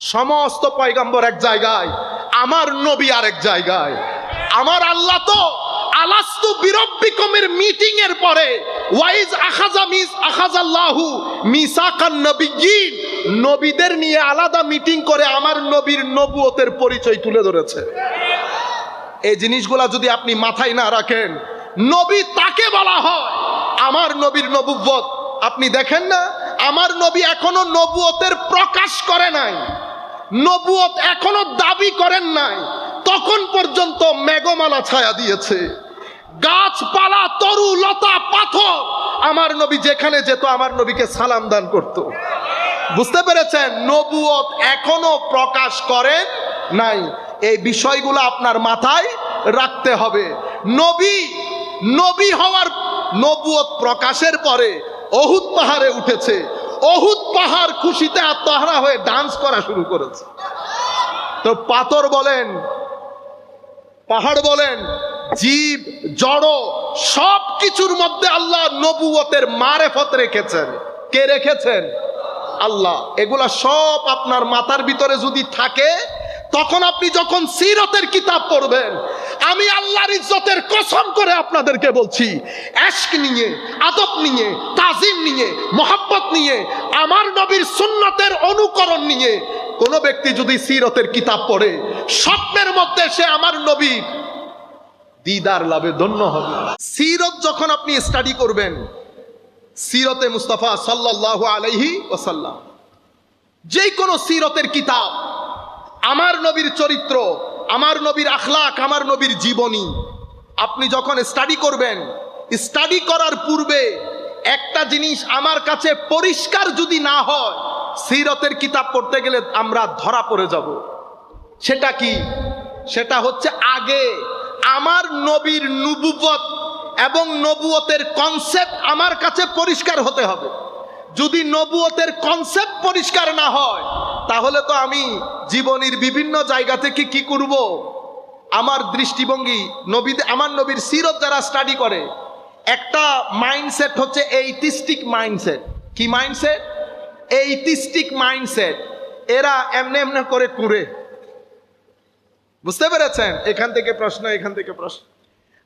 সমস্ত পয়গাম্বর এক জায়গায়, আমার নবী আরেক জায়গায়। আমার আল্লাহ তো আলাস্তু বিরব্বিকমের মিটিং এর পরে, ওয়াইজ আখাজা মিস, আখাজাল্লাহু মিসাকান নবিয়্যিন, নবীদের নিয়ে আলাদা মিটিং করে আমার নবীর নবুয়তের পরিচয় তুলে ধরেছে। এই জিনিসগুলা যদি আপনি মাথায় না রাখেন, নবী তাকে বলা হয়, আমার নবীর নবুবত আপনি দেখেন না, আমার নবী এখনও নবুয়তের প্রকাশ করে নাই। নবুয়ত এখনও দাবি করেন নাই। তখন পর্যন্ত মেঘমালা ছায়া দিয়েছে। গাছপালা, তরু, লতা, পাথর, আমার নবী যেখানে যেত, আমার নবীকে সালাম দান করত। বুঝতে পেরেছেন? নবুয়ত এখনও প্রকাশ করেন নাই। এই বিষয়গুলো আপনার মাথায় রাখতে হবে। নবী নবী হওয়ার নবুয়ত প্রকাশের পরে অহুদ পাহাড়ে উঠেছে। অহুদ পাহাড় খুশিতে আত্মহারা হয়ে ডান্স করা শুরু করেছে। তো পাথর বলেন, পাহাড় বলেন, জীব, জড় সব কিছুর মধ্যে আল্লাহ নবুয়তের মারেফত রেখেছেন। কে রেখেছেন? আল্লাহ। এগুলা সব আপনার মাথার ভিতরে যদি থাকে তখন আপনি যখন সিরতের কিতাব পড়বেন, আমি আল্লাহর ইজ্জতের কসম করে আপনাদেরকে বলছি অ্যাশক নিয়ে, আদব নিয়ে, তাজিম নিয়ে, মোহাব্বত নিয়ে, আমার নবীর সুন্নতের অনুকরণ নিয়ে কোনো ব্যক্তি যদি সিরতের কিতাব পড়ে, স্বপ্নের মধ্যে সে আমার নবীর দিদার লাভে ধন্য হবে। সিরত যখন আপনি স্টাডি করবেন, সিরতে মুস্তাফা সাল্লাল্লাহু আলাইহি ওয়াসাল্লাম যে কোনো সিরতের কিতাব আমার নবীর চরিত্র, আমার নবীর আখলাক, আমার নবীর জীবনী। আপনি যখন স্টাডি করবেন স্টাডি করার পূর্বে একটা জিনিস আমার কাছে পরিষ্কার যদি না হয়, সিরতের কিতাব পড়তে গেলে আমরা ধরা পড়ে যাব। সেটা কি? সেটা হচ্ছে আগে আমার নবীর নুবুবত এবং নবুয়তের কনসেপ্ট আমার কাছে পরিষ্কার হতে হবে। যদি নবুয়তের কনসেপ্ট পরিষ্কার না হয়, তাহলে তো আমি জীবনের বিভিন্ন জায়গা থেকে কি করব? আমার দৃষ্টিভঙ্গি নবী আমার নবীর সিরত যারা স্টাডি করে, একটা মাইন্ডসেট হচ্ছে এইটিস্টিক মাইন্ডসেট কি মাইন্ডসেট এইটিস্টিক মাইন্ডসেট এরা এমনি এমনি করে কুড়ে। বুঝতে পেরেছেন? এখান থেকে প্রশ্ন, এখান থেকে প্রশ্ন।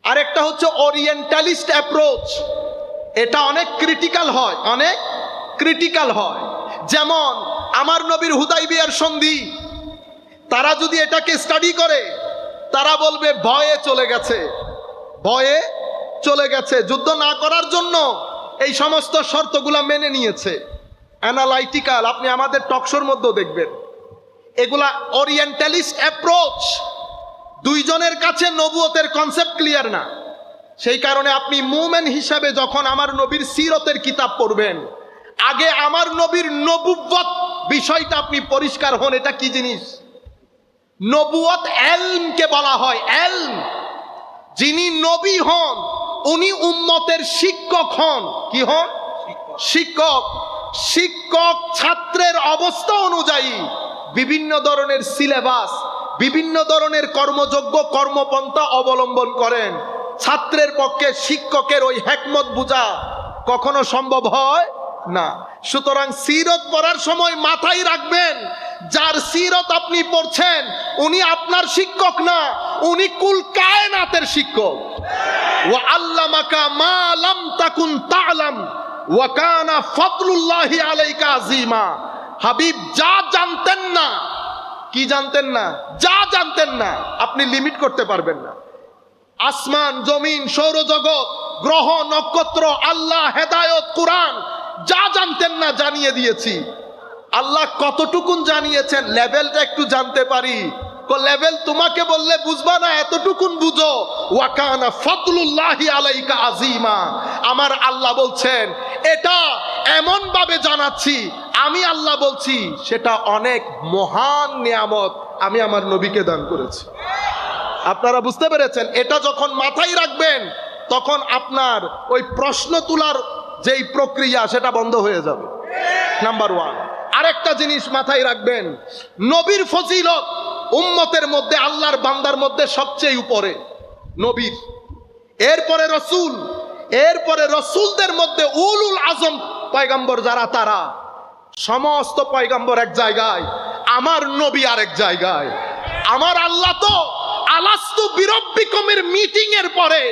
আরেকটা হচ্ছে ওরিয়েন্টালিস্ট অ্যাপ্রোচ এটা অনেক ক্রিটিক্যাল হয়। অনেক ক্রিটিক্যাল হয়। যেমন আমার নবীর হুদাই বিয়ার সন্ধি, তারা যদি এটাকে স্টাডি করে, তারা বলবে, ভয়ে চলে গেছে, ভয়ে চলে গেছে, যুদ্ধ না করার জন্য এই সমস্ত শর্তগুলা মেনে নিয়েছে। অ্যানালাইটিক্যাল আপনি আমাদের টকশোর মধ্যেও দেখবেন। এগুলা ওরিয়েন্টালিস্ট অ্যাপ্রোচ দুইজনের কাছে নবুয়তের কনসেপ্ট ক্লিয়ার না। সেই কারণে আপনি মুমেন হিসাবে যখন আমার নবীর সিরতের কিতাব পড়বেন আগে আমার নবীর নবুবত বিষয়টা আপনি পরিষ্কার হন, এটা কি জিনিস? নবুয়ত এলমকে বলা হয়, এলম। যিনি নবী হন, উনি উম্মতের শিক্ষক হন। কি হন? শিক্ষক। শিক্ষক ছাত্রের অবস্থা অনুযায়ী বিভিন্ন ধরনের সিলেবাস, বিভিন্ন ধরনের কর্মযোগ্য কর্মপন্থা অবলম্বন করেন। ছাত্রের পক্ষে শিক্ষকের ওই হেকমত বুঝা কখনো সম্ভব হয়? না। সুতরাং সিরত পড়ার সময় মাথায় রাখবেন, যার সিরত আপনি পড়ছেন, উনি আপনার শিক্ষক না, উনি কুল কায়নাতের শিক্ষক। ও আল্লামাকা মা লাম তাকুন তালাম, ওয়া কানা ফদলুল্লাহি আলাইকা আজিমা হাবিব, যা জানতেন না, কি জানতেন না? যা জানতেন না, আপনি লিমিট করতে পারবেন না। আসমান, জমিন, সৌরজগৎ, গ্রহ, নক্ষত্র, আল্লাহ, হেদায়ত, কোরআন যা জানতেন না জানিয়ে দিয়েছি। আল্লাহ কতটুকুন জানিয়েছেন, লেভেলটা একটু জানতে পারি। লেভেল তোমাকে বললে বুঝবা না, এতটুকুন বুঝো। ওয়াকানা ফদলুল্লাহি আলাইকা আজিমা আমার আল্লাহ বলছেন, এটা এমন ভাবে জানাচ্ছি, আমি আল্লাহ বলছি, সেটা অনেক মহান নিয়ামত আমি আমার নবীকে দান করেছি। আপনারা বুঝতে পেরেছেন, এটা যখন মাথায় রাখবেন, তখন আপনার ওই প্রশ্ন তোলার যেই প্রক্রিয়া, সেটা বন্ধ হয়ে যাবে। নাম্বার ওয়ান আরেকটা জিনিস মাথায় রাখবেন, নবীর ফজিলত উম্মতের মধ্যে, আল্লাহর বান্দার মধ্যে সবচেয়ে উপরে। নবীর। এরপরে রসুল। এরপরে রসুলদের মধ্যে উলুল আজম পয়গাম্বর যারা, তারা। সমস্ত পয়গাম্বর এক জায়গায়, আমার নবী আরেক জায়গায়। আমার আল্লাহ তো আলাস্তু বিরব্বিকমের মিটিং এর পরে,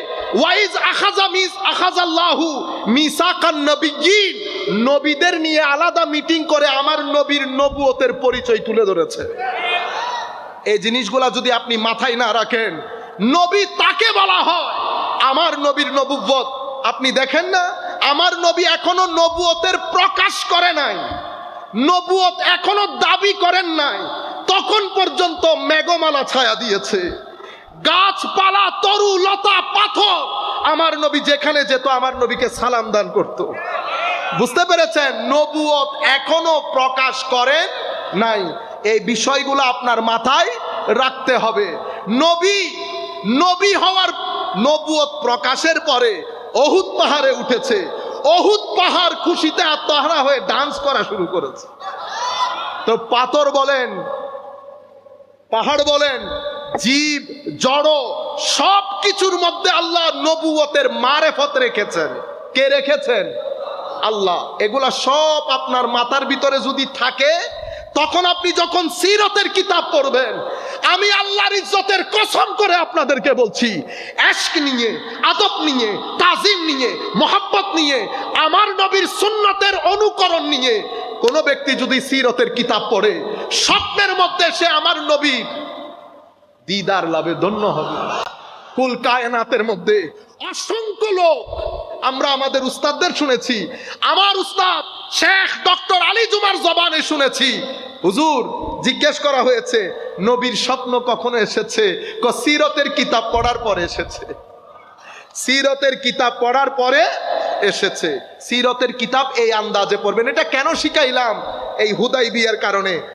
ওয়াইজ আখাজা মিস, আখাজাল্লাহু মিসাকান নবিয়্যিন, নবীদের নিয়ে আলাদা মিটিং করে আমার নবীর নবুয়তের পরিচয় তুলে ধরেছে। এই জিনিসগুলা যদি আপনি মাথায় না রাখেন, নবী তাকে বলা হয়, আমার নবীর নবুবত আপনি দেখেন না, আমার নবী এখনও নবুয়তের প্রকাশ করে নাই, নবুয়ত এখনও দাবি করেন নাই, তখন পর্যন্ত মেঘমালা ছায়া দিয়েছে। গাছপালা, তরু, লতা, পাথর। আমার নবী যেখানে যেত, আমার নবীকে সালাম দান করত। বুঝতে পেরেছেন? নবুয়ত এখনও প্রকাশ করেন নাই। এই বিষয়গুলো আপনার মাথায় রাখতে হবে। নবী নবী হওয়ার নবুয়ত প্রকাশের পরে অহুদ পাহাড়ে উঠেছে। অহুদ পাহাড় খুশিতে আত্মহারা হয়ে ডান্স করা শুরু করেছে। তো পাথর বলেন, পাহাড় বলেন জীব, জড় সব কিছুর মধ্যে আল্লাহ নবুয়তের মারেফত রেখেছেন। কে রেখেছেন? আল্লাহ। এগুলা সব আপনার মাথার ভিতরে যদি থাকে, তখন আপনি যখন সিরতের কিতাব পড়বেন, আমি আল্লাহর ইজ্জতের কসম করে আপনাদেরকে বলছি, এশক নিয়ে, আদব নিয়ে, তাজিম নিয়ে, মোহাব্বত নিয়ে, আমার নবীর সুন্নতের অনুকরণ নিয়ে, কোন ব্যক্তি যদি সিরতের কিতাব পড়ে, স্বপ্নের মধ্যে সে আমার নবীর দিদার লাভে ধন্য হবে। কুল কায়নাতের মধ্যে অসংখ্য লোক, আমরা আমাদের উস্তাদদের শুনেছি, আমার উস্তাদ শেখ ডক্টর আলী জুমার জবানে শুনেছি। হুজুর, জিজ্ঞেস করা হয়েছে, নবীর স্বপ্ন কখনো এসেছে? ক, সিরতের কিতাব পড়ার পরে এসেছে। সিরতের কিতাব পড়ার পরে এসেছে। সিরতের কিতাব এই আন্দাজে পড়বেন। এটা কেন শিখাইলাম? এই হুদাই বিয়ার কারণে।